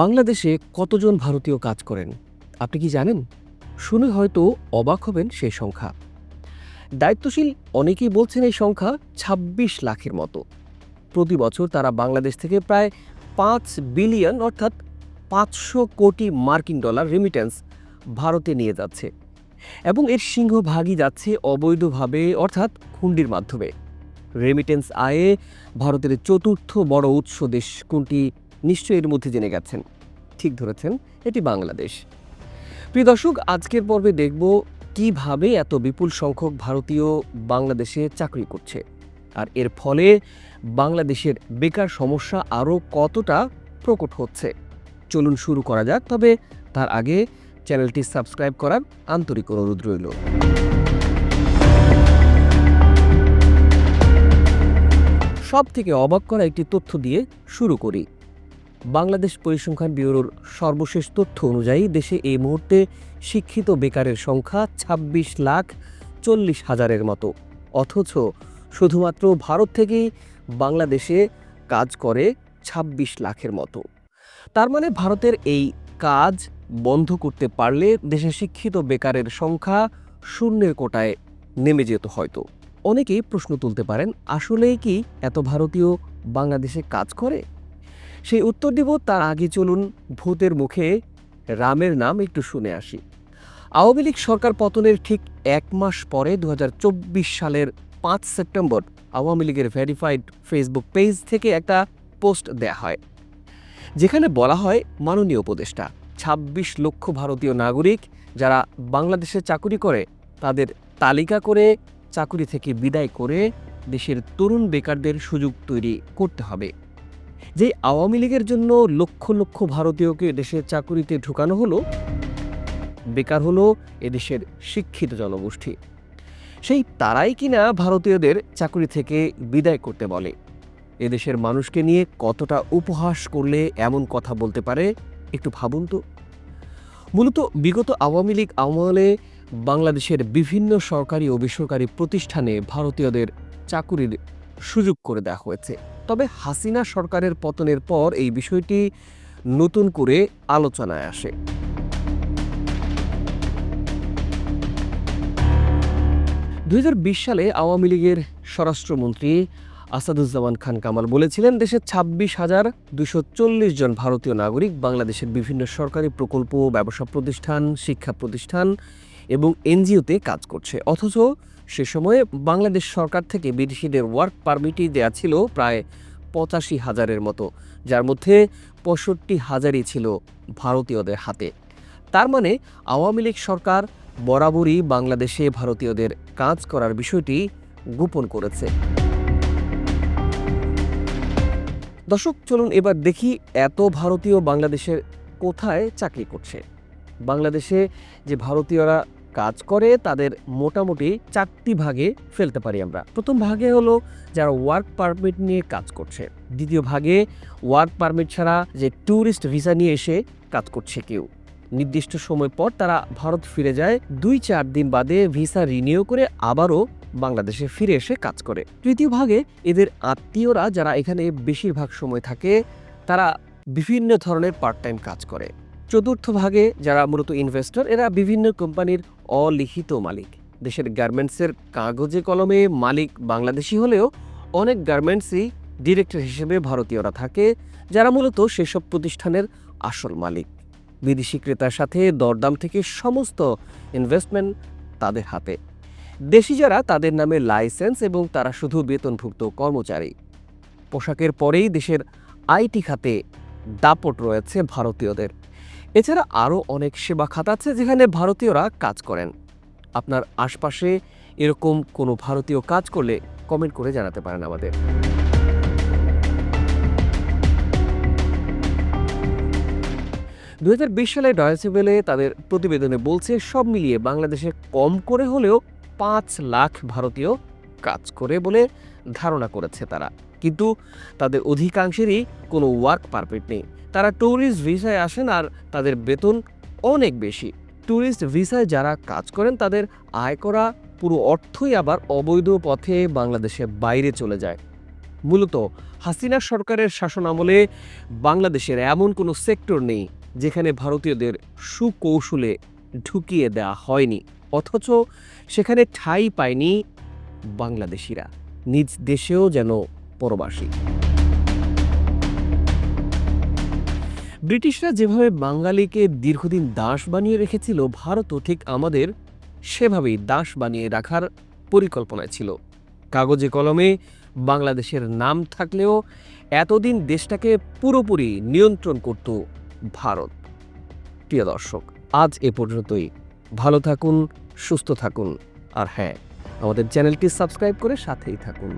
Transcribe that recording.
বাংলাদেশে কতজন ভারতীয় কাজ করেন? আপনি কি জানেন? শুনে হয়তো অবাক হবেন সেই সংখ্যা। দায়িত্বশীল অনেকেই বলছেন এই সংখ্যা ২৬ লাখের মতো। প্রতি বছর তারা বাংলাদেশ থেকে প্রায় পাঁচ বিলিয়ন অর্থাৎ পাঁচশো কোটি মার্কিন ডলার রেমিটেন্স ভারতে নিয়ে যাচ্ছে এবং এর সিংহভাগই যাচ্ছে অবৈধভাবে অর্থাৎ খুন্ডির মাধ্যমে। রেমিটেন্স আয়ে ভারতের চতুর্থ বড় উৎস দেশ কোনটি? নিশ্চয়ই এর মধ্যে জেনে গেছেন। ঠিক ধরেছেন, এটি বাংলাদেশ। প্রিয় দর্শক, আজকের পর্বে দেখব কীভাবে এত বিপুল সংখ্যক ভারতীয় বাংলাদেশে চাকরি করছে। আর এর ফলে বাংলাদেশের বেকার সমস্যা আরও কতটা প্রকট হচ্ছে। চলুন শুরু করা যাক, তবে তার আগে চ্যানেলটি সাবস্ক্রাইব করার আন্তরিক অনুরোধ রইল। সব থেকে অবাক করা একটি তথ্য দিয়ে শুরু করি। বাংলাদেশ পরিসংখ্যান ব্যুরোর সর্বশেষ তথ্য অনুযায়ী দেশে এই মুহূর্তে শিক্ষিত বেকারের সংখ্যা ২৬ লাখ চল্লিশ হাজারের মতো। অথচ শুধুমাত্র ভারত থেকেই বাংলাদেশে কাজ করে ২৬ লাখের মতো। তার মানে ভারতের এই কাজ বন্ধ করতে পারলে দেশে শিক্ষিত বেকারের সংখ্যা শূন্যের কোটায় নেমে যেত হয়তো। অনেকেই প্রশ্ন তুলতে পারেন, আসলেই কি এত ভারতীয় বাংলাদেশে কাজ করে? সেই উত্তর দিব, তার আগে চলুন ভূতের মুখে রামের নাম একটু শুনে আসি। আওয়ামী লীগ সরকার পতনের ঠিক এক মাস পরে দু হাজার চব্বিশ সালের পাঁচ সেপ্টেম্বর আওয়ামী লীগের ভেরিফাইড ফেসবুক পেজ থেকে একটা পোস্ট দেয়া হয়, যেখানে বলা হয়, মাননীয় উপদেষ্টা ২৬ লক্ষ ভারতীয় নাগরিক যারা বাংলাদেশে চাকুরি করে, তাদের তালিকা করে, চাকুরি থেকে বিদায় করে দেশের তরুণ বেকারদের সুযোগ তৈরি করতে হবে। যে আওয়ামী লীগের জন্য লক্ষ লক্ষ ভারতীয়কে দেশের চাকুরিতে ঢুকানো হলো, বেকার হলো এদেশের শিক্ষিত জনগোষ্ঠী। সেই তারাই কিনা ভারতীয়দের চাকুরি থেকে বিদায় করতে বলে। এদেশের মানুষকে নিয়ে কতটা উপহাস করলে এমন কথা বলতে পারে, একটু ভাবুন তো। মূলত বিগত আওয়ামী লীগ আমলে বাংলাদেশের বিভিন্ন সরকারি ও বেসরকারি প্রতিষ্ঠানে ভারতীয়দের চাকুরির সুযোগ করে দেওয়া হয়েছে। তবে হাসিনা সরকারের পতনের পর এই বিষয়টি নতুন করে আলোচনায় আসে। দুই হাজার বিশ সালে আওয়ামী লীগের স্বরাষ্ট্রমন্ত্রী আসাদুজ্জামান খান কামাল বলেছিলেন, দেশে ছাব্বিশ হাজার দুশো চল্লিশ জন ভারতীয় নাগরিক, বাংলাদেশের বিভিন্ন সরকারি প্রকল্প, ব্যবসা প্রতিষ্ঠান, শিক্ষা প্রতিষ্ঠান এবং এনজিওতে কাজ করছে। অথচ সে সময়ে বাংলাদেশ সরকার থেকে বিদেশিদের ওয়ার্ক পারমিটই দেওয়া ছিল প্রায় পঁচাশি হাজারের মতো, যার মধ্যে পঁয়ষট্টি হাজারই ছিল ভারতীয়দের হাতে। তার মানে আওয়ামী লীগ সরকার বরাবরই বাংলাদেশে ভারতীয়দের কাজ করার বিষয়টি গোপন করেছে। দর্শক, চলুন এবার দেখি এত ভারতীয় বাংলাদেশের কোথায় চাকরি করছে। বাংলাদেশে যে ভারতীয়রা কাজ করে, তাদের মোটামুটি চারটি ভাগে ফেলতে পারি আমরা। প্রথম ভাগে হলো যারা ওয়ার্ক পারমিট নিয়ে কাজ করছে। দ্বিতীয় ভাগে ওয়ার্ক পারমিট ছাড়া যে ট্যুরিস্ট ভিসা নিয়ে এসে কাজ করছে কেউ। নির্দিষ্ট সময় পর তারা ভারত ফিরে যায়, দুই চার দিন বাদে ভিসা রিনিউ করে আবারও বাংলাদেশে ফিরে এসে কাজ করে। তৃতীয় ভাগে এদের আত্মীয়রা যারা এখানে বেশিরভাগ সময় থাকে, তারা বিভিন্ন ধরনের পার্ট টাইম কাজ করে। চতুর্থ ভাগে যারা মূলত ইনভেস্টর এরা বিভিন্ন কোম্পানির অলিখিত মালিক। দেশের গার্মেন্টসের কাগজে কলমে মালিক বাংলাদেশি হলেও অনেক গার্মেন্টসই ডিরেক্টর হিসেবে ভারতীয়রা থাকে, যারা মূলত সেসব প্রতিষ্ঠানের আসল মালিক। বিদেশি ক্রেতার সাথে দরদাম থেকে সমস্ত ইনভেস্টমেন্ট তাদের হাতে। দেশি যারা, তাদের নামে লাইসেন্স এবং তারা শুধু বেতনভুক্ত কর্মচারী। পোশাকের পরেই দেশের আইটি খাতে দাপট রয়েছে ভারতীয়দের। এছাড়া আরও অনেক সেবা খাত আছে যেখানে ভারতীয়রা কাজ করেন। আপনার আশপাশে এরকম কোনো ভারতীয় কাজ করলে কমেন্ট করে জানাতে পারেন আমাদের। দু হাজার বিশ সালে ডয়েসেবেলে তাদের প্রতিবেদনে বলছে, সব মিলিয়ে বাংলাদেশে কম করে হলেও পাঁচ লাখ ভারতীয় কাজ করে বলে ধারণা করেছে তারা। কিন্তু তাদের অধিকাংশেরই কোনো ওয়ার্ক পারমিট নেই। তারা ট্যুরিস্ট ভিসায় আসেন আর তাদের বেতন অনেক বেশি। ট্যুরিস্ট ভিসায় যারা কাজ করেন, তাদের আয় করা পুরো অর্থই আবার অবৈধ পথে বাংলাদেশে বাইরে চলে যায়। মূলত হাসিনা সরকারের শাসন আমলে বাংলাদেশের এমন কোনো সেক্টর নেই যেখানে ভারতীয়দের সুকৌশলে ঢুকিয়ে দেওয়া হয়নি, অথচ সেখানে ঠাঁই পায়নি বাংলাদেশিরা। নিজ দেশেও যেন পরবাসী। ব্রিটিশরা যেভাবে বাঙালিকে দীর্ঘদিন দাস বানিয়ে রেখেছিল, ভারতও ঠিক আমাদের সেভাবেই দাস বানিয়ে রাখার পরিকল্পনা ছিল। কাগজে কলমে বাংলাদেশের নাম থাকলেও এতদিন দেশটাকে পুরোপুরি নিয়ন্ত্রণ করত ভারত। প্রিয় দর্শক, আজ এ পর্যন্তই। ভালো থাকুন, সুস্থ থাকুন। আর হ্যাঁ আমাদের চ্যানেলটি সাবস্ক্রাইব করে সাথেই থাকুন।